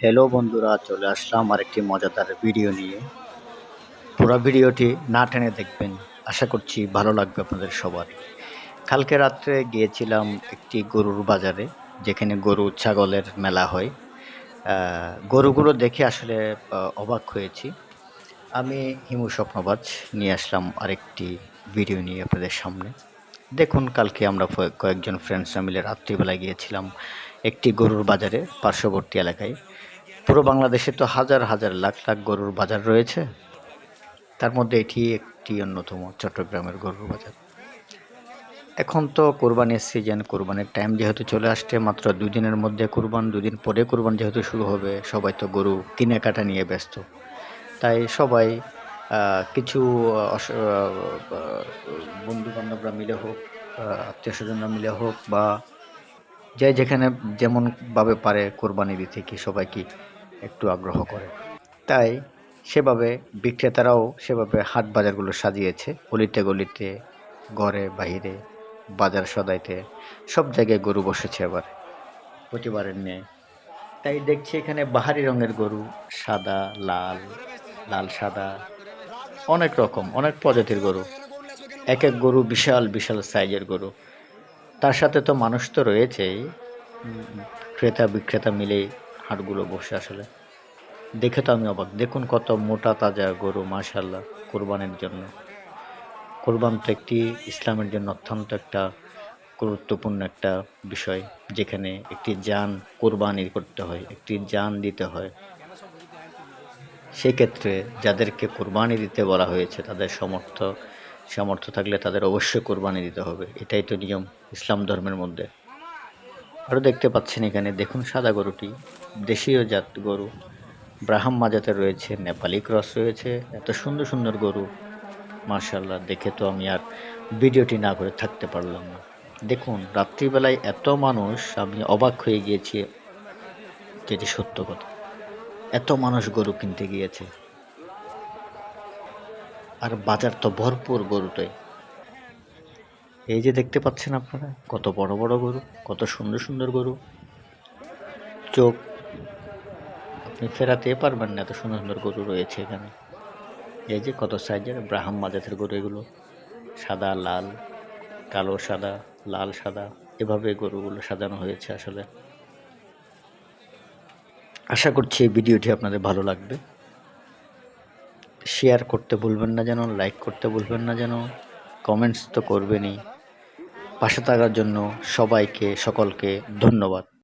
Hello বন্ধুরা, চলে আসলাম আরেকটি মজাদার ভিডিও নিয়ে। পুরো ভিডিওটি না টেনে দেখবেন। আশা করছি ভালো লাগবে আপনাদের সবার। কালকে রাত্রে গিয়েছিলাম একটি গরুর বাজারে, যেখানে গরু ছাগলের মেলা হয়। গরুগুলো দেখে আসলে অবাক হয়েছি। আমি হিমু স্বপ্নবাজ, নিয়ে আসলাম আরেকটি ভিডিও নিয়ে আপনাদের সামনে। দেখুন, কালকে আমরা কয়েকজন ফ্রেন্ডসরা মিলে রাত্রিবেলা গিয়েছিলাম একটি গরুর বাজারে পার্শ্ববর্তী এলাকায়। পুরো বাংলাদেশে তো হাজার হাজার, লাখ লাখ গরুর বাজার রয়েছে। তার মধ্যে এটি একটি অন্যতম চট্টগ্রামের গরুর বাজার। এখন তো কোরবানির সিজন কোরবানির টাইম যেহেতু চলে আসছে, মাত্র দুদিনের মধ্যে কোরবান, দুদিন পরে কোরবান যেহেতু শুরু হবে, সবাই তো গরু কিনে কাটা নিয়ে ব্যস্ত। তাই সবাই কিছু বন্ধু বান্ধবরা মিলে হোক আত্মীয় স্বজনরা মিলে হোক বা যে যেখানে যেমনভাবে পারে কোরবানি দিতে কি সবাই কি একটু আগ্রহ করে। তাই সেভাবে বিক্রেতারাও সেভাবে হাট বাজারগুলো সাজিয়েছে। গলিতে গলিতে, ঘরে বাহিরে, বাজার সদাইতে, সব জায়গায় গরু বসেছে এবার প্রতিবারের নেই তাই দেখছি এখানে বাহারি রঙের গরু, সাদা, লাল লাল সাদা অনেক রকম, অনেক প্রজাতির গরু। এক এক গরু বিশাল বিশাল সাইজের গরু। তার সাথে তো মানুষ তো রয়েছেই। ক্রেতা, বিক্রেতা মিলেই হাটগুলো বসে আসলে। দেখে তো আমি অবাক। দেখুন কত মোটা, তাজা গরু মাশাল্লাহ কোরবানির জন্য। কোরবান তো একটি ইসলামের জন্য অত্যন্ত একটা গুরুত্বপূর্ণ একটা বিষয়, যেখানে একটি যান কোরবানি করতে হয়, একটি যান দিতে হয়। সেক্ষেত্রে যাদেরকে কোরবানি দিতে বলা হয়েছে, তাদের সমর্থ, সামর্থ্য থাকলে তাদের অবশ্যই কোরবানি দিতে হবে। এটাই তো নিয়ম ইসলাম ধর্মের মধ্যে। আরও দেখতে পাচ্ছেন এখানে, দেখুন সাদা গরুটি, দেশীয় জাত গরু ব্রাহ্মা জাতের রয়েছে, নেপালি ক্রস রয়েছে, এত সুন্দর সুন্দর গরু মার্শাল্লাহ দেখে তো আমি আর ভিডিওটি না করে থাকতে পারলাম না। দেখুন, রাত্রিবেলায় এত মানুষ, আমি অবাক হয়ে গিয়েছি যেটি সত্য কথা। এত মানুষ গরু কিনতে গিয়েছে। আর বাজার তো ভরপুর গরুটাই। এই যে দেখতে পাচ্ছেন আপনারা, কত বড় বড় গরু, কত সুন্দর সুন্দর গরু। চোখ, আপনি ফেরাতে পারবেন না, এত সুন্দর সুন্দর গরু রয়েছে এখানে। এই যে কত সাইজের ব্রাহ্ম জাতের গরু এগুলো। সাদা, লাল, কালো, সাদা, লাল, সাদা। এভাবে গরুগুলো সাজানো হয়েছে আসলে। আশা করছি এই ভিডিওটি আপনাদের ভালো লাগবে। শেয়ার করতে ভুলবেন না যেন, লাইক করতে ভুলবেন না যেন, কমেন্টস তো করবেনই। পাশে থাকার জন্য সবাইকে, সকলকে ধন্যবাদ।